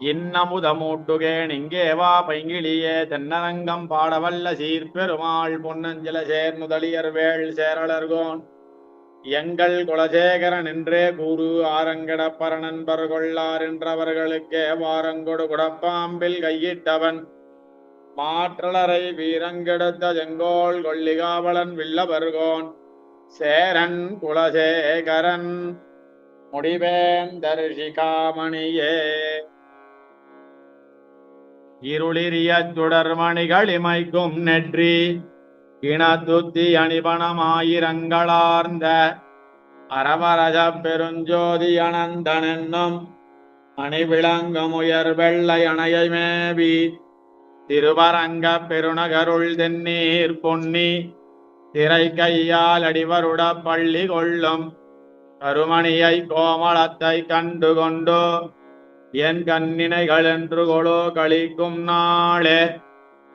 இன்னமுதமூட்டுகேன் இங்கே வா பைங்கிழியே தென்னரங்கம் பாடவல்ல சீர்பெருமாள் பொன்னஞ்சல சேர்முதலியர் வேள் சேரலர்கோன். எங்கள் குலசேகரன் என்றே கூறு ஆரங்கடப்பர நண்பர் கொள்ளார் என்றவர்களுக்கே வாரங்கொடு குடப்பாம்பில் கையிட்டவன். மாற்றலரை வீரங்கெடுத்த செங்கோல் கொள்ளிகாவலன் வில்லவர்கோன் சேரன் குலசேகரன் முடிவேந்தர் சிகாமணியே. இருளிரிய சுடர்மணிகள் இமைக்கும் நெற்றி இனத்துத்தி அணிபணமாயிரங்களார்ந்த அரவரஜ பெருஞ்சோதி அனந்தனென்னும் அணிவிளங்கும் உயர் வெள்ளை அணையை மேவி திருவரங்க பெருநகருள் தென்னீர் பொன்னி திரை கையால் அடிவருட பள்ளி கொள்ளும் கருமணியை கோமளத்தை கண்டு கொண்டோ என் கண்ணினைகள் என்று கொலோ கழிக்கும் நாளே.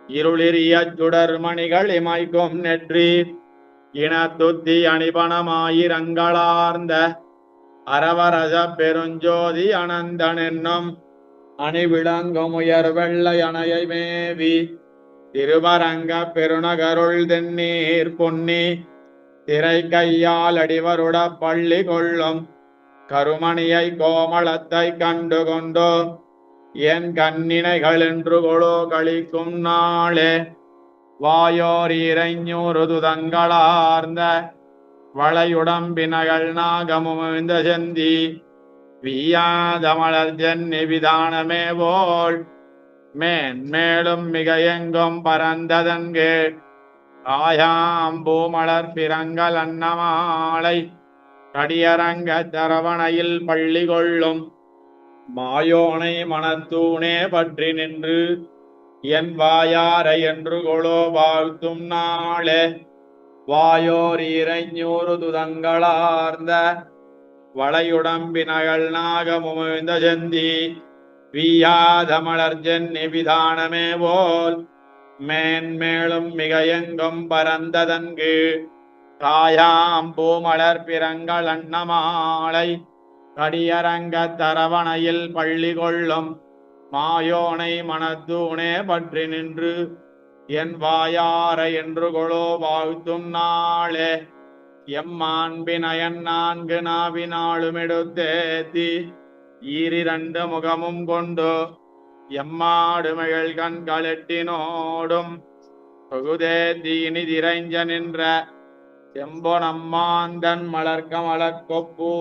இருளிரிய சுடர் மணிகள் இமைக்கும் நெற்றி. இனத்துத்தி அணிபணமாயிரங்களார்ந்த அரவரச பெருஞ்சோதி அனந்தன் என்னும் அணிவிளங்கும் உயர் வெள்ளை அணையை மேவி. திருவரங்க பெருநகருள் தென்னீர் பொன்னி. திரை கையால் அடிவருட பள்ளி கொள்ளும் கருமணியை கோமளத்தை கண்டு கொண்டோ என் கண்ணினைகள் என்று கொழோ கழிக்கும் நாளே. வாயோர் இறைஞூறு துதங்களார்ந்த வளையுடம்பினகள் நாகமுமிழ்ந்த செந்தி வீயாதமலர் ஜன்னி விதானமே போல் மேன்மேலும் மிக எங்கும் பரந்ததன்கு ஆயாம்பூமலர் பிறங்கள் அன்னமாலை அடியரங்க தரவணையில் பள்ளி கொள்ளும். மாயோனை மனத்தூணே பற்றி நின்று என் வாயார என்று கொளோ வாழ்த்தும் நாளே. வாயோர் இறைஞூறு துதங்களார்ந்த வளையுடம்பினகள் நாகமுமிழ்ந்த செந்தி வீயாத மலர் விதானமே போல் மேன்மேலும் மிக எங்கும் பரந்ததன் கீழ் காயாம் பூமலர் பிறங்கள் அன்னமாலை கடியரங்க தரவணையில் பள்ளி கொள்ளும் மாயோனை மனத்தூணே பற்றி நின்று என் வாயார என்று கொளோ வாழ்த்தும் நாளே. எம்மாண்பினயன் நான்கு நாவினாலும் எடுத்தேத்தி ஈரிரண்டு முகமும் கொண்டு எம்மாடுமைகள் கண்களெட்டினோடும் தொகுதேத்தி இனி திரைஞ்ச நின்ற செம்பொனம்மாந்தன் மலர்க்கமலக் கொப்பு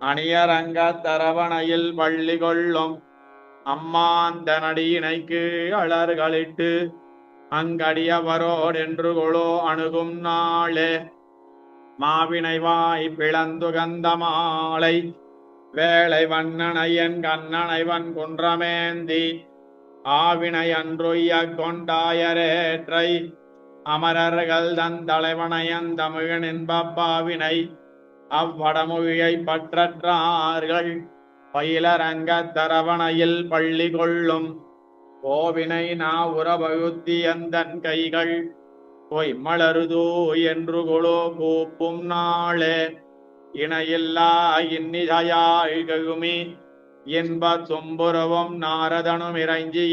அணியரங்க தரவணையில் பள்ளி கொள்ளும் அம்மாந்தனடியினைக்கு அலர்களிட்டு அங்கடியவரோடென்று கொழோ அணுகும் நாளே. மாவினை வாய் பிளந்து கந்த மாலை வேளை வண்ணனையன் கண்ணனைவன் குன்றமேந்தி ஆவினை அன்றுய்ய கொண்டாயரேற்றை அமரர்கள் தன் தலைவனையன் தமிழன் என்பப்பாவினை அவ்வடமொழியை பற்றற்றார்கள். பயிலரங்க தரவணையில் பள்ளி கொள்ளும் கோவினை நா உறவகுத்தி அந்தன் கைகள். பொய் மலருதோ என்று கொளோ கூப்பும் நாளே. இணையில்லா இன்னிசையாய் ககுமி இன்ப தும்புறவும் நாரதனும் இறைஞ்சி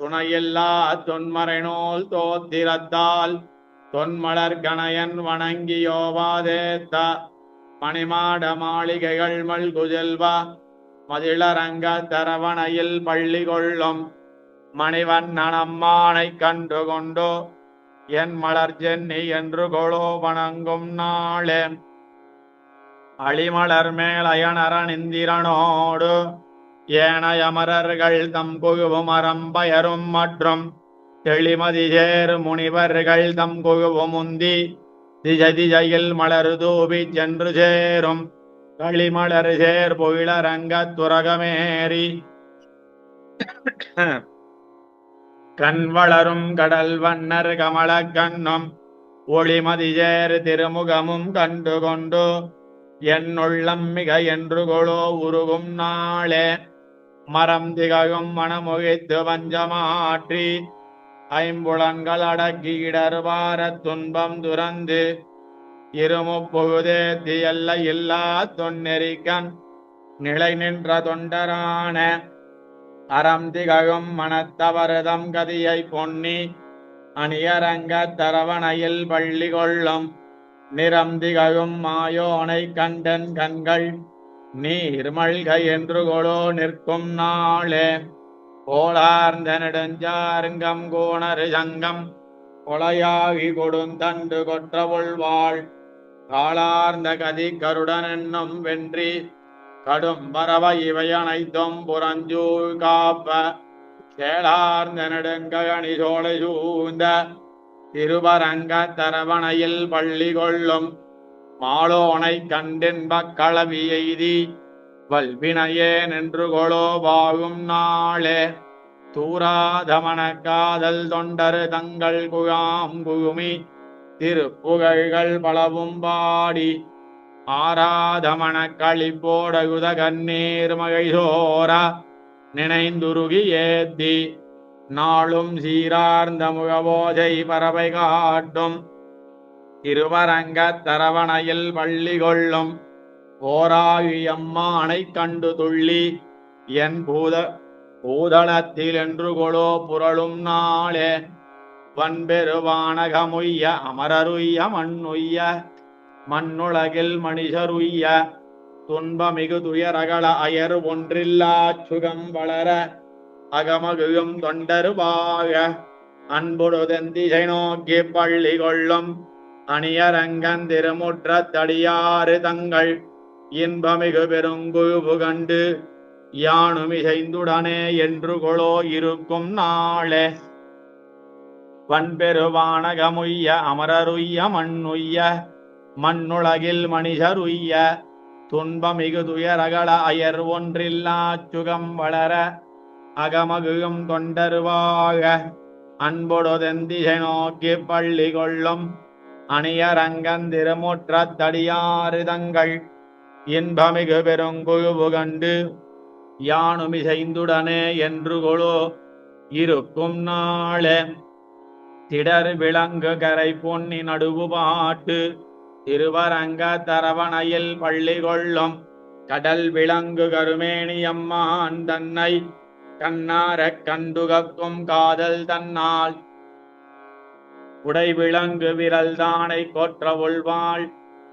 துணையில்லா தொன்மறை நூல் தோத்திரத்தால் தொன்மலர் கணையன் வணங்கியோவாதேத்த மணிமாட மாளிகைகள் மல்குஜெல்வா மதிளரங்க தரவணையில் பள்ளி கொள்ளும் மணிவண்ணன் அம்மானை கண்டு கொண்டோ என் மலர் ஜென்னி என்று கொளோ வணங்கும் நாளே. அழிமலர் மேலயனரன் இந்திரனோடு ஏனையமரர்கள் தம் குழுவும் அறம்பயரும் மற்றும் தெளிமதி சேர் முனிவர்கள் தம் குழுவும் உந்தி திசை திசையில் மலர் தூபி சென்று சேரும். களிமலர் சேர் பொயிலரங்க துரகமேறி. கண் வளரும் கடல் வண்ணர் கமல கண்ணும் ஒளிமதி சேர் திருமுகமும் கண்டு கொண்டு என் உள்ளம் மிக என்று கொளோ உருகும் நாளே மரம் திகழும் மனமுகித்து வஞ்சமாற்றி ஐம்புலன்கள் அடக்கி இடர்வார துன்பம் துறந்து இருமுப்பொழுதே தியல்ல இல்லா தொன்னெறிக்கண் நிலை நின்ற தொண்டரான அறம் திகழும் மனத்தவரதம் கதியை பொன்னி அணியரங்க தரவணையில் பள்ளி கொள்ளும் நிறம் திகழும் மாயோனை கண்டன் கண்கள் நீர்மழ்க என்று கொளோ நிற்கும் நாளே. கோளார்ந்த நெடுஞ்சாருங்கம் கோணரு சங்கம் கொலையாகி கொடுந்தண்டு கொற்ற உள்வாள் காளார்ந்த கதி கருடன் என்னும் வென்றி கடும் பறவை இவை அனைத்தும் புறஞ்சூழ் காப்ப. சேளார்ந்த நெடுங்கணி சோலை சூழ்ந்த திருவரங்க தரவணையில் பள்ளி கொள்ளும் மாலோனை கண்டென்ப களவி எய்தி வல்வினையே நின்று கொளோவாகும் நாளே. தூராதமன காதல் தொண்டரு தங்கள் குழாம் குழுமி திருப்புகழ்கள் பலவும் பாடி. ஆராதமன களிப்போடகுத கண்ணீர் மகை நினைந்துருகி ஏத்தி. நாளும் சீரார்ந்த முகபோதை பறவை காட்டும். திருவரங்க தரவணையில் வள்ளி கொள்ளும் ஓராகி அம்மானை கண்டு துள்ளி என் பூத பூதளத்தில் என்று கொளோ புரளும் நாளே வன்பெருவானகமுய்ய அமரருய்ய மண்ணுய்ய மண்ணுலகில் மனிதருய்ய துன்பமிகு துயரகல அயர் ஒன்றில்லா சுகம் வளர அகமகுயும் தொண்டருவாக அன்புடுதன் திசை நோக்கி பள்ளி கொள்ளும் அணியரங்கன் திருமுற்ற தடியாறு தங்கள் இன்பமிகு பெருங்குழுவு கண்டு யானுமிசைந்துடனே என்று கொளோ இருக்கும் நாளே. வன்பெருவானகமுய்ய அமரருய்ய மண்ணுய்ய மண்ணுலகில் மனிதருய்ய துன்பமிகு துயரகள அயர் ஒன்றில்லா சுகம் வளர அகமகுயும் தொண்டருவாக அன்பொடுதெந்திசை நோக்கி பள்ளி கொள்ளும் அணியரங்கந்திருமுற்ற தடியாறு இன்பமிகு பெருங்குழுவு கண்டு யானுமிசைந்துடனே என்று கொழோ இருக்கும் நாள. திடர் விளங்கு கரை பொன்னி நடுவு பாட்டு திருவரங்க தரவணையில் பள்ளி கொள்ளும் கடல் விளங்கு கருமேணியம்மான் தன்னை கண்ணாரக் கண்டுகக்கும் காதல் தன்னால். உடை விளங்கு விரல் தானை கொற்ற உள்வாள்.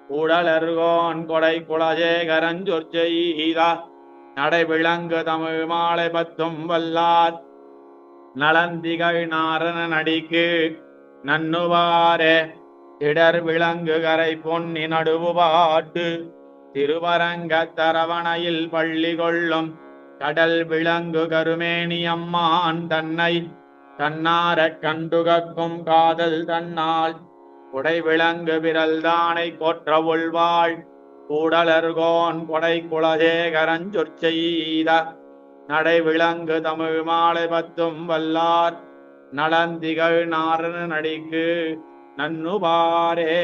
உடலர்கோன் கொடை குலசேகரஞ்சொற் செய்தா. நடை விளங்கு தமிழ் மாலை பத்தும் வல்லார். நலந்திகள் நாரண நடிக்கு நன்னுவாரே இடர் விளங்கு கரை பொன்னி நடுவுபாட்டு திருவரங்க தரவணையில் பள்ளி கொள்ளும். கடல் விளங்கு கருமேனி அம்மான் தன்னை கண்ணாரக் கண்டுகக்கும் காதல் தன்னால். குடை விளங்கு விரல் தானை கொற்ற உள்வாள். கூடலர்கோன் கொடை குலசேகரஞ்சொற்செய்த நடை விளங்கு தமிழ் மாலை பத்தும் வல்லார். நலந்திகள் நாரண நடிக்கு நன்னுபாரே.